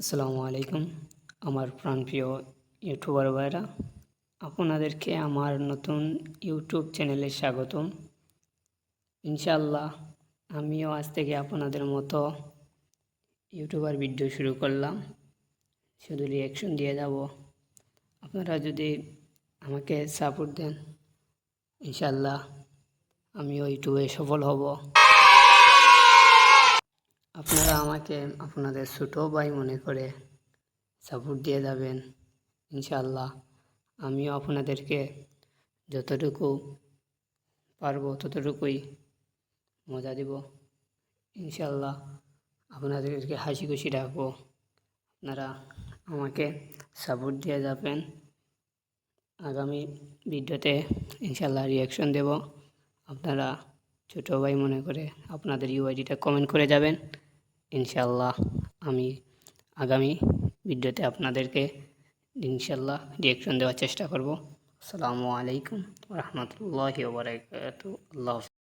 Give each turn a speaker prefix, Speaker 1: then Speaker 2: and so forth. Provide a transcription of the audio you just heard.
Speaker 1: আসসালামু আলাইকুম। আমার প্রাণপ্রিয় ইউটিউবার ভাইরা আপনাদেরকে আমার নতুন ইউটিউব চ্যানেলে স্বাগতম। ইনশাল্লাহ আমিও আজ থেকে আপনাদের মতো ইউটিউবার ভিডিও শুরু করলাম। শুধু রিয়াকশন দিয়ে যাব। আপনারা যদি আমাকে সাপোর্ট দেন ইনশাল্লাহ আমিও ইউটিউবে সফল হব। আপনারা আমাকে আপনাদের ছোটো ভাই মনে করে সাপোর্ট দিয়ে যাবেন ইনশাল্লাহ আমিও আপনাদেরকে যতটুকু পারব ততটুকুই মজা দেব ইনশাল্লাহ আপনাদেরকে হাসি খুশি রাখব। আপনারা আমাকে সাপোর্ট দিয়ে যাবেন। আগামী ভিডিওতে ইনশাল্লাহ রিয়াকশন দেব। আপনারা ছোটো ভাই মনে করে আপনাদের ইউআইডিটা কমেন্ট করে যাবেন। ইনশাল্লাহ আমি আগামী ভিডিওতে আপনাদেরকে ইনশাল্লাহ রিয়াকশন দেওয়ার চেষ্টা করব আসসালামু আলাইকুম রহমতুল্লাহ আল্লাহ।